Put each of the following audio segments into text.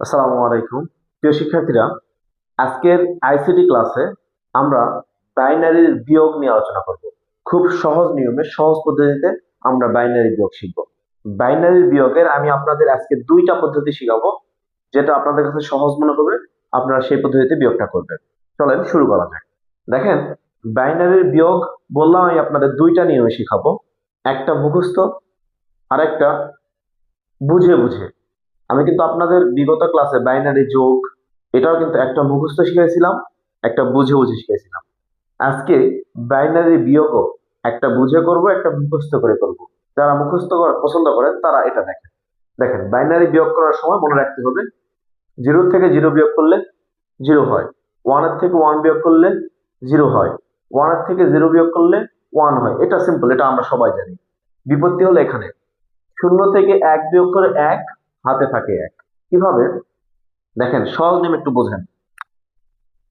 আসসালামু আলাইকুম। প্রিয় শিক্ষার্থীরা, আজকের আইসিটি ক্লাসে আমরা বাইনারির বিয়োগ নিয়ে আলোচনা করব। খুব সহজ নিয়মে, সহজ পদ্ধতিতে আমরা বাইনারি বিয়োগ শিখব। বাইনারির বিয়োগের আমি আপনাদের আজকে দুইটা পদ্ধতি শিখাবো, যেটা আপনাদের কাছে সহজ মনে হবে, আপনারা সেই পদ্ধতিতে বিয়োগটা করবেন। চলেন শুরু করা যাক। দেখেন বাইনারির বিয়োগ বললাম আমি আপনাদের দুইটা নিয়মে শিখাবো। একটা মুখস্থ আর একটা বুঝে বুঝে। আমি কিন্তু আপনাদের বিগত ক্লাসে বাইনারি যোগ, এটাও কিন্তু একটা মুখস্থ শিখাইছিলাম, একটা বুঝে বুঝে শিখাইছিলাম। আজকে বাইনারি বিয়োগও একটা বুঝে করব, একটা মুখস্থ করে করব। যারা মুখস্থ পছন্দ করেন, তারা এটা দেখেন। দেখেন বাইনারি বিয়োগ করার সময় মনে রাখতে হবে, জিরো থেকে জিরো বিয়োগ করলে জিরো হয় ওয়ানের থেকে ওয়ান বিয়োগ করলে জিরো হয় ওয়ানের থেকে জিরো বিয়োগ করলে ওয়ান হয়। এটা সিম্পল এটা আমরা সবাই জানি। বিপত্তি হলো এখানে। শূন্য থেকে এক বিয়োগ করে এক হাতে থাকে এক। কীভাবে? দেখেন, সহজ নিয়ম একটু বোঝেন।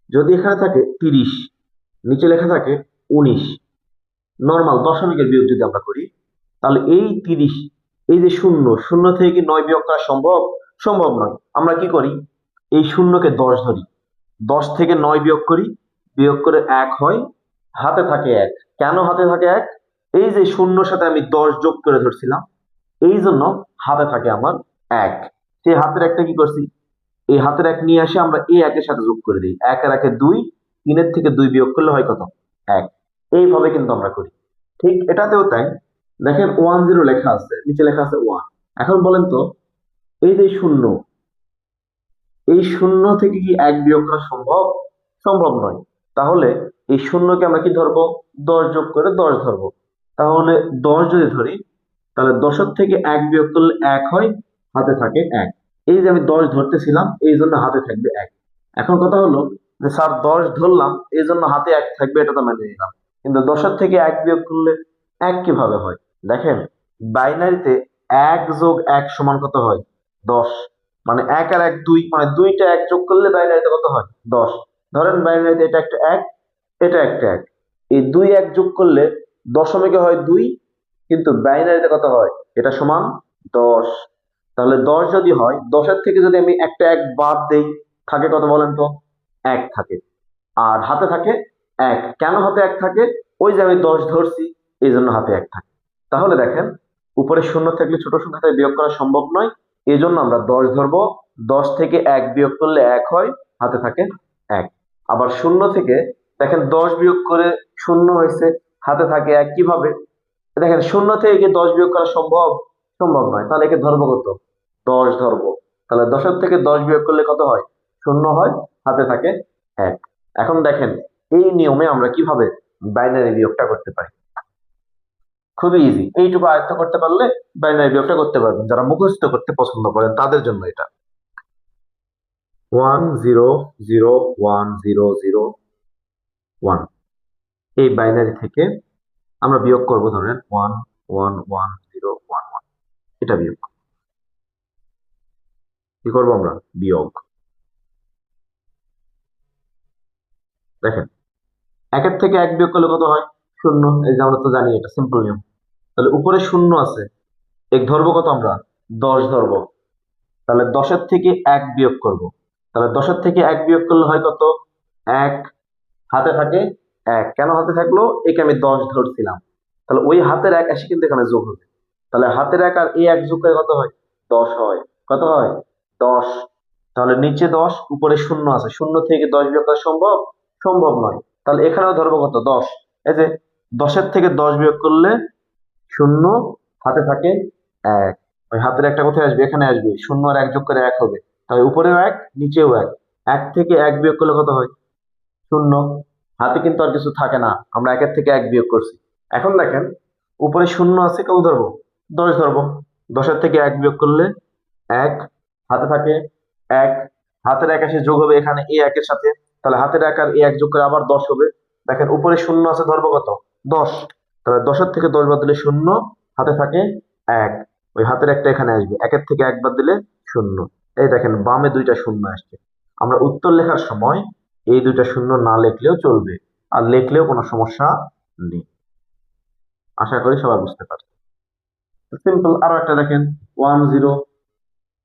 যদি এখানে থাকে তিরিশ, নিচে লেখা থাকে উনিশ নর্মাল দশমিকের বিয়োগ যদি আমরা করি, তাহলে এই তিরিশ, এই যে শূন্য শূন্য থেকে কি নয় বিয়োগ করা সম্ভব? সম্ভব নয়। আমরা কি করি? এই শূন্যকে দশ ধরি। দশ থেকে নয় বিয়োগ করি, বিয়োগ করে এক হয়, হাতে থাকে এক। কেন হাতে থাকে এক? এই যে শূন্যর সাথে আমি দশ যোগ করে ধরছিলাম, এই জন্য হাতে থাকে আমার এক। সেই হাতের একটা কি করছি? এই হাতের এক নিয়ে আসে, আমরা এই একের সাথে যোগ করে দিই। এক আর একে দুই, তিনের থেকে দুই বিয়োগ করলে হয় কত? এক। এইভাবে কিন্তু আমরা করি। ঠিক এটাতেও তাই। দেখেন ওয়ান জিরো লেখা আছে, নিচে লেখা আছে ওয়ান এখন বলেন তো, এই যে শূন্য, এই শূন্য থেকে কি এক বিয়োগ করা সম্ভব? সম্ভব নয়। তাহলে এই শূন্যকে আমরা কি ধরবো? দশ যোগ করে দশ ধরবো। তাহলে দশ যদি ধরি, তাহলে দশের থেকে এক বিয়োগ করলে এক হয় হাতে থাকে এক। এই যে আমি দশ ধরতেছিলাম, এই জন্য হাতে থাকবে এক। এখন কথা হলো যে, স্যার, দশ ধরলাম, এই জন্য হাতে এক থাকবে, এটা তো মেনে নিলাম। কিন্তু দশের থেকে এক বিয়োগ করলে এক কীভাবে হয়? দেখেন, বাইনারিতে এক যোগ এক সমান কত হয়? দশ। মানে এক আর এক দুই মানে দুইটা এক যোগ করলে বাইনারিতে কত হয়? দশ। ধরেন বাইনারিতে এটা একটা এক, এটা একটা এক। এই দুই এক যোগ করলে দশমিকে হয় দুই, কিন্তু বাইনারিতে কত হয়? এটা সমান দশ। তাহলে দশ যদি হয়, দশের থেকে যদি আমি একটা এক বাদ দেই, থাকে কত বলেন তো? এক থাকে। আর হাতে থাকে এক। কেন হাতে এক থাকে? ওই যে আমি দশ ধরছি, এই জন্য হাতে এক থাকে। তাহলে দেখেন, উপরে শূন্য থাকলে ছোট সংখ্যা থেকে বিয়োগ করা সম্ভব নয়। এই জন্য আমরা দশ ধরবো। দশ থেকে এক বিয়োগ করলে এক হয়, হাতে থাকে এক। আবার শূন্য থেকে, দেখেন দশ বিয়োগ করে শূন্য হয়েছে, হাতে থাকে এক কীভাবে? দেখেন শূন্য থেকে কি দশ বিয়োগ করা সম্ভব? সম্ভব নয়। তাহলে একে ধরবো কত দশ ধরবো তাহলে দশের থেকে দশ বিয়োগ করলে কত হয়? শূন্য হয়। হাতে থাকে এক। এখন দেখেন, এই নিয়মে আমরা কীভাবে বাইনারি বিয়োগটা করতে পারি? খুবই ইজি এইটুকু আয়ত্ত করতে পারলে বাইনারি বিয়োগটা করতে পারবেন। যারা মুখস্থ করতে পছন্দ করেন, তাদের জন্য এটা। One zero zero one zero zero one এই বাইনারি থেকে আমরা বিয়োগ করব ধরেন ওয়ান ওয়ান ওয়ান এটা বিয়োগ। কি করব আমরা? বিয়োগ। দেখেন, একের থেকে এক বিয়োগ করলে কত হয়? শূন্য। এই যে আমরা তো জানি, এটা সিম্পল নিয়ম। তাহলে উপরে শূন্য আছে। এক ধরবো কত আমরা? দশ ধরবো। তাহলে দশের থেকে এক বিয়োগ করব। তাহলে দশের থেকে এক বিয়োগ করলে হয় কত? এক। হাতে থাকে এক। কেন হাতে থাকল? একে আমি দশ ধরছিলাম। তাহলে ওই হাতের এক এসে কিন্তু এখানে যোগ হবে। তাহলে হাতের এক আর এই এক যোগ কত হয়? দশ হয়। কত হয়? দশ। তাহলে নিচে দশ, উপরে শূন্য আছে। শূন্য থেকে দশ বিয়োগ করা সম্ভব? সম্ভব নয়। তাহলে এখানেও ধরবো কত? দশ। এই যে দশের থেকে দশ বিয়োগ করলে শূন্য, হাতে থাকে এক। ওই হাতের একটা কোথায় আসবে? এখানে আসবে। শূন্য আর এক যোগ করে এক হবে। তাহলে উপরেও এক, নিচেও এক। এক থেকে এক বিয়োগ করলে কত হয়? শূন্য। হাতে কিন্তু আর কিছু থাকে না। আমরা একের থেকে এক বিয়োগ করছি। এখন দেখেন, উপরে শূন্য আছে কেউ ধরবো? দশ ধরবো। দশের থেকে এক বিয়োগ করলে এক, হাতে থাকে এক। হাতের এক এসে যোগ হবে এখানে এই একের সাথে। তাহলে হাতের এক আর এই এক যোগ করে আবার দশ হবে। দেখেন উপরে শূন্য আছে, ধরবো কত? দশ। তাহলে দশের থেকে দশ বাদ দিলে শূন্য, হাতে থাকে এক। ওই হাতের একটা এখানে আসবে। একের থেকে এক বাদ দিলে শূন্য। এই দেখেন বামে দুইটা শূন্য আসছে। আমরা উত্তর লেখার সময় এই দুইটা শূন্য না লিখলেও চলবে। আর লিখলেও কোনো সমস্যা নেই। আশা করি সবাই বুঝতে পারছে সিম্পল আরও একটা দেখেন। One zero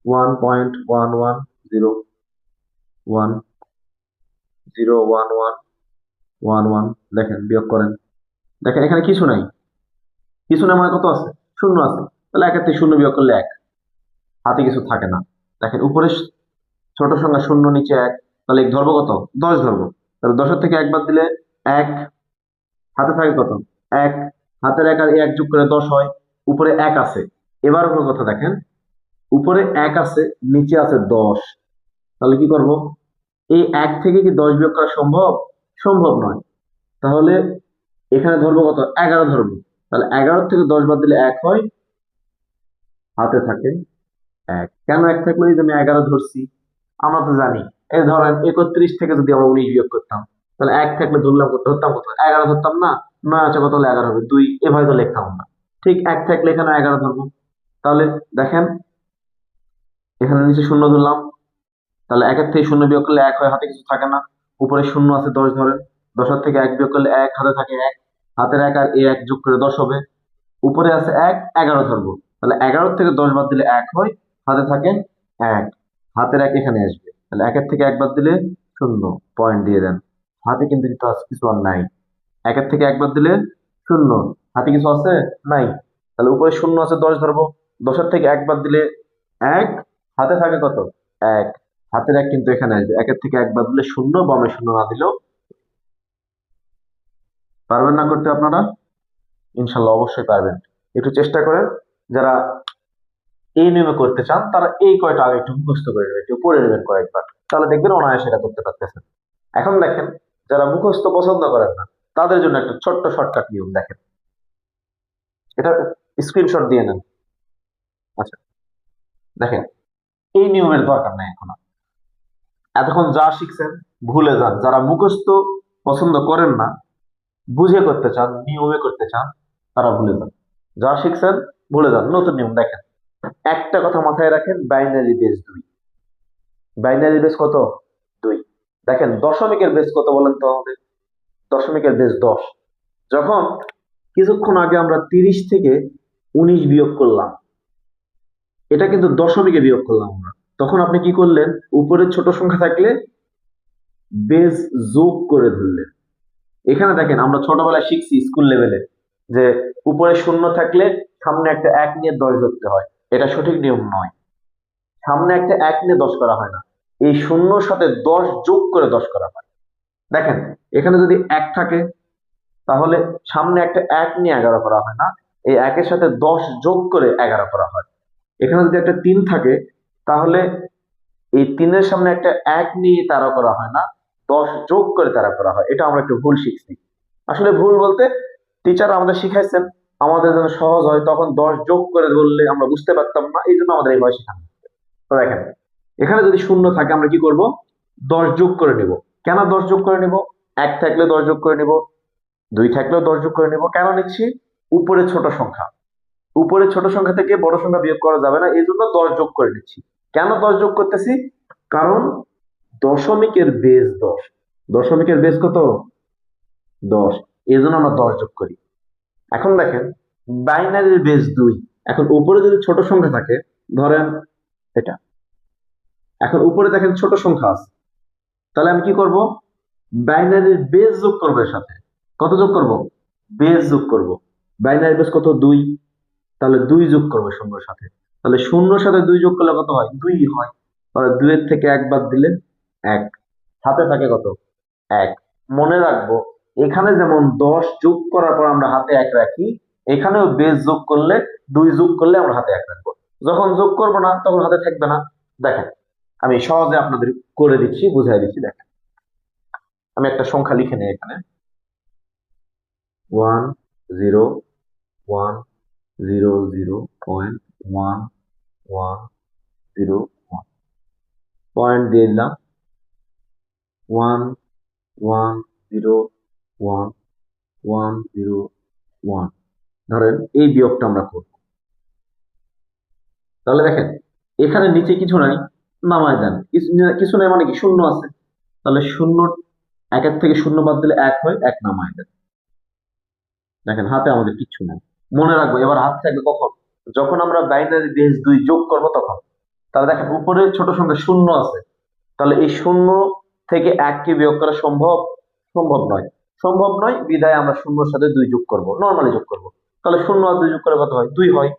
one point one one zero one zero one one one one দেখেন, বিয়োগ করেন। দেখেন, এখানে কিছু নাই। কিছু না মানে কত আছে? শূন্য আছে। তাহলে একের থেকে শূন্য বিয়োগ করলে এক। হাতে কিছু থাকে না। দেখেন উপরে ছোট সংখ্যা শূন্য, নিচে এক। তাহলে এক ধরবো কত? দশ ধরবো। তাহলে দশের থেকে একবার দিলে এক। হাতে থাকে কত? এক। হাতের এক আর এক যোগ করে দশ হয়। উপরে এক আছে। এবার হলো কথা দেখেন, উপরে এক আছে, নিচে আছে দশ। তাহলে কি করব? এই এক থেকে কি দশ বিয়োগ করা সম্ভব? সম্ভব নয়। তাহলে এখানে ধরবো কত? এগারো ধরবো। তাহলে এগারো থেকে দশ বাদ দিলে এক হয়, হাতে থাকে এক। কেন এক থাকলে? যদি আমি এগারো ধরছি। আমরা তো জানি। এই ধরেন একত্রিশ থেকে যদি আমরা উনিশ বিয়োগ করতাম, তাহলে এক থাকলে ধরলাম ধরতাম কত? এগারো ধরতাম না? নয় আছে কত? হলে এগারো হবে। দুই। এভাবে তো লিখতাম আমরা। ঠিক এক থাকলে এখানে এগারো ধরবো। তাহলে দেখেন, এখানে নিচে শূন্য ধরলাম। তাহলে একের থেকে শূন্য বিয়োগ করলে এক হয়, হাতে কিছু থাকে না। উপরে শূন্য আছে দশ ধরেন দশের থেকে এক বিয়োগ করলে এক, হাতে থাকে এক। হাতের এক আর এ এক যোগ করে দশ হবে। উপরে আছে এক, এগারো ধরবো। তাহলে এগারো থেকে দশ বাদ দিলে এক হয়, হাতে থাকে এক। হাতের এক এখানে আসবে। তাহলে একের থেকে এক বাদ দিলে শূন্য। পয়েন্ট দিয়ে দেন। হাতে কিন্তু কিছু আর নাই। একের থেকে এক বাদ দিলে শূন্য। হাতে কিছু আছে? নাই। তাহলে উপরে শূন্য আছে, দশ ধরবো। দশের থেকে এক বাদ দিলে এক, হাতে থাকে কত? এক। হাতের এক কিন্তু এখানে আসবে। একের থেকে এক বাদ দিলে শূন্য, বামে শূন্য না দিলেও পারবেন না করতে আপনারা? ইনশাল্লাহ অবশ্যই পারবেন। একটু চেষ্টা করেন, যারা এই নিয়মে করতে চান, তারা এই কয়টা আগে একটু মুখস্থ করে নেবেন, একটু পড়ে নেবেন কয়েকবার। তাহলে দেখবেন অনায়াসে এটা করতে পারতেছেন। এখন দেখেন, যারা মুখস্থ পছন্দ করেন না, তাদের জন্য একটা ছোট্ট শর্টকাট নিয়ম দেখেন। এটা স্ক্রিনশট দিয়ে নেন আচ্ছা দেখেন, এই নিয়মের দরকার নাই এখন। এতক্ষণ যা শিখছেন, ভুলে যান। যারা মুখস্থ পছন্দ করেন না, বুঝে করতে চান, নিয়মে করতে চান, তারা ভুলে যান। যা শিখছেন, ভুলে যান। নতুন নিয়ম, দেখেন। একটা কথা মাথায় রাখেন বাইনারি বেস দুই। বাইনারি বেস কত? দুই। দেখেন, দশমিকের বেস কত বলেন তো আমাদের? দশমিকের বেস দশ। যখন কিছুক্ষণ আগে আমরা তিরিশ থেকে উনিশ বিয়োগ করলাম। এটা কিন্তু দশমিকে বিয়োগ করলাম আমরা। তখন আপনি কি করলেন? উপরে ছোট সংখ্যা থাকলে বেস যোগ করে ধরলেন। এখানে দেখেন, আমরা ছোটবেলায় শিখছি স্কুল লেভেলে যে উপরে শূন্য থাকলে সামনে একটা এক নিয়ে দশ ধরতে হয়। এটা সঠিক নিয়ম নয়। সামনে একটা এক নিয়ে দশ করা হয় না। এই শূন্যর সাথে দশ যোগ করে দশ করা হয়। দেখেন, এখানে যদি এক থাকে তাহলে সামনে একটা এক নিয়ে এগারো করা হয় না। এই একের সাথে দশ যোগ করে এগারো করা হয়। এখানে যদি একটা তিন থাকে, তাহলে এই তিনের সামনে একটা এক নিয়ে তারা করা হয় না, দশ যোগ করে তারা করা হয়। এটা আমরা একটু ভুল শিখছি। আসলে ভুল বলতে টিচার আমাদের শিখাইছেন, আমাদের যেন সহজ হয়, তখন দশ যোগ করে বললে আমরা বুঝতে পারতাম না, এই জন্য আমাদের এইভাবে শেখানো। তো দেখেন, এখানে যদি শূন্য থাকে, আমরা কি করব? দশ যোগ করে নেব। কেন দশ যোগ করে নেব? এক থাকলে দশ যোগ করে নেব। দুই থাকলেও দশ যোগ করে নেব। কেন নিচ্ছি? উপরে ছোট সংখ্যা। উপরে ছোট সংখ্যা থেকে বড় সংখ্যা বিয়োগ করা যাবে না, এই জন্য দশ যোগ করে নিচ্ছি। কেন দশ যোগ করতেছি? কারণ দশমিকের বেস দশ। দশমিকের বেস কত? দশ। এই জন্য আমরা দশ যোগ করি। এখন দেখেন বাইনারির বেস দুই। এখন উপরে যদি ছোট সংখ্যা থাকে, ধরেন এটা। এখন উপরে দেখেন ছোট সংখ্যা আছে। তাহলে আমি কি করব? বাইনারির বেস যোগ করব এর সাথে। কত যোগ করব? বেস যোগ করব। বাইনারি বেস কত? দুই। তাহলে দুই যোগ করব শূন্যর সাথে। তাহলে শূন্যর সাথে দুই যোগ করলে কত হয়? দুই হয়। তাহলে দুইয়ের থেকে এক বাদ দিলে এক। হাতে থাকে কত? এক। মনে রাখব, এখানে যেমন দশ যোগ করার পর আমরা হাতে এক রাখি, এখানেও বেস যোগ করলে দুই যোগ করলে আমরা হাতে এক রাখব। যখন যোগ করব না, তখন হাতে থাকবে না। দেখেন, আমি সহজে আপনাদের করে দিচ্ছি, বুঝাই দিচ্ছি, দেখেন। আমি একটা সংখ্যা লিখে নিই এখানে। One zero one zero zero point one one zero one point দিয়ে দিলাম. One one zero one one zero one ধরেন এই বিয়োগটা আমরা করব। তাহলে দেখেন, এখানে নিচে কিছু নাই, নামায় দেন। কিছু নাই মানে কি? শূন্য আছে। তাহলে শূন্য, একের থেকে শূন্য বাদ দিলে এক হয়, এক নামায় দেন। দেখেন, হাতে আমাদের কিচ্ছু নাই। মনে রাখব, এবার হাত থাকবে কখন? যখন আমরা বাইনারি বেস দুই যোগ করব তখন। তাহলে দেখেন, উপরে ছোট সংখ্যা শূন্য আছে। তাহলে এই শূন্য থেকে এককে বিয়োগ করা সম্ভব? সম্ভব নয়। সম্ভব নয় বিদায় আমরা শূন্যর সাথে দুই যোগ করব। নর্মালি যোগ করব। তাহলে শূন্য আর দুই যোগ করে কত হয়? দুই হয়।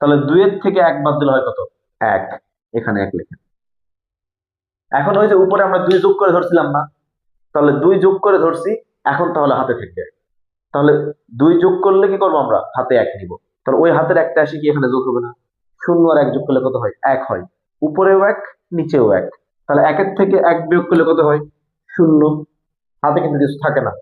তাহলে দুইয়ের থেকে এক বাদ দিলে হয় কত? এক। এখানে এক লেখেন এখন ওই যে উপরে আমরা দুই যোগ করে ধরছিলাম না, তাহলে দুই যোগ করে ধরছি, এখন তাহলে হাতে থাকবে তাহলে দুই যোগ করলে কি করব আমরা? হাতে এক নিব। তাহলে ওই হাতের একটা আসি কি এখানে যোগ হবে না? শূন্য আর এক যোগ করলে কত হয়? এক হয়। উপরেও এক, নিচেও এক। তাহলে একের থেকে এক বিয়োগ করলে কত হয়? শূন্য। হাতে কিন্তু কিছু থাকে না।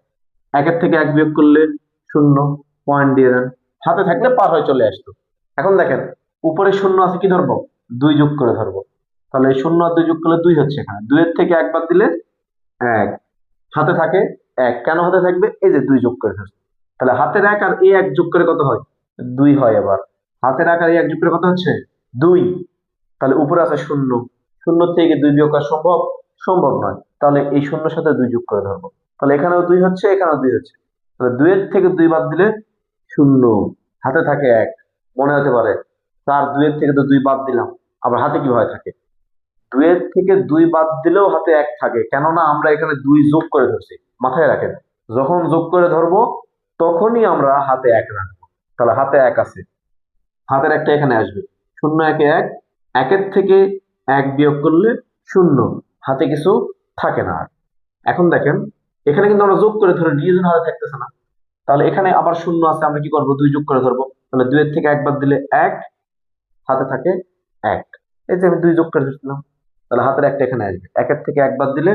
একের থেকে এক বিয়োগ করলে শূন্য পয়েন্ট দিয়ে দেন। হাতে থাকলে পার হয়ে চলে আসতো। এখন দেখেন, উপরে শূন্য আছে কি ধরবো? দুই যোগ করে ধরবো। তাহলে শূন্য আর দুই যোগ করলে দুই হচ্ছে এখানে। দুইয়ের থেকে একবার দিলে এক। হাতে থাকে এক কেন হাতে থাকবে? এই যে দুই যোগ করে ধরছে। তাহলে হাতের এক আর এই এক যোগ করে কত হয়? দুই হয় এবার। হাতের এক আর এই এক যোগ করে কত হচ্ছে? দুই। তাহলে উপরে আছে শূন্য। শূন্য থেকে দুই বিয়োগ করা সম্ভব? সম্ভব নয়। তাহলে এই শূন্যর সাথে দুই যোগ করে ধরবো। তাহলে এখানেও দুই হচ্ছে, এখানেও দুই হচ্ছে। তাহলে দুইয়ের থেকে দুই বাদ দিলে শূন্য। হাতে থাকে এক। মনে হতে পারে। তার দুইয়ের থেকে তো দুই বাদ দিলাম। আবার হাতে কীভাবে থাকে? দুইয়ের থেকে দুই বাদ দিলেও হাতে এক থাকে। কেননা আমরা এখানে দুই যোগ করে ধরছি। মাথায় রাখেন। যখন যোগ করে ধরবো, তখনই আমরা হাতে এক রাখব। তাহলে হাতে এক আছে। হাতের একটা এখানে আসবে। শূন্য একে এক। একের থেকে এক বিয়োগ করলে শূন্য। হাতে কিছু থাকে না আর। এখন দেখেন, এখানে কিন্তু আমরা যোগ করে ধরে নিয়ে হাতে থাকতেছে না। তাহলে এখানে আবার শূন্য আছে, আমরা কি করব? দুই যোগ করে ধরবো। তাহলে দুইয়ের থেকে একবার দিলে এক, হাতে থাকে এক। এই যে আমি দুই যোগ করে ধরছিলাম, তাহলে হাতের একটা এখানে আসবে। একের থেকে একবার দিলে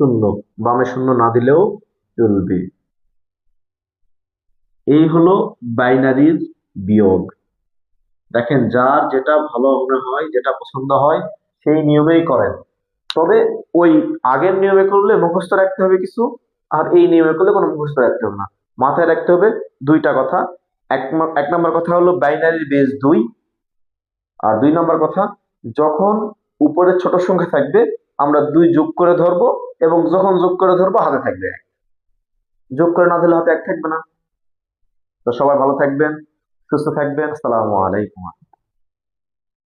শূন্য, বামে শূন্য না দিলেও চলবে। এই হলো বাইনারির বিয়োগ। দেখেন, যার যেটা ভালো মনে হয়, যেটা পছন্দ হয়, সেই নিয়মেই করেন। তবে ওই আগের নিয়মে করলে মুখস্থ রাখতে হবে কিছু, আর এই নিয়মে করলে কোনো মুখস্থ রাখতে হবে না। মাথায় রাখতে হবে দুইটা কথা। এক এক নম্বর কথা হলো বাইনারির বেস দুই, আর দুই নম্বর কথা, যখন উপরে ছোট সংখ্যা থাকবে আমরা দুই যোগ করে ধরবো এবং যখন যোগ করে ধরবো হাতে থাকবে এক। যোগ করে না ধরলে হাতে এক থাকবে না। তো সবাই ভালো থাকবেন, সুস্থ থাকবেন। আসসালামু আলাইকুম।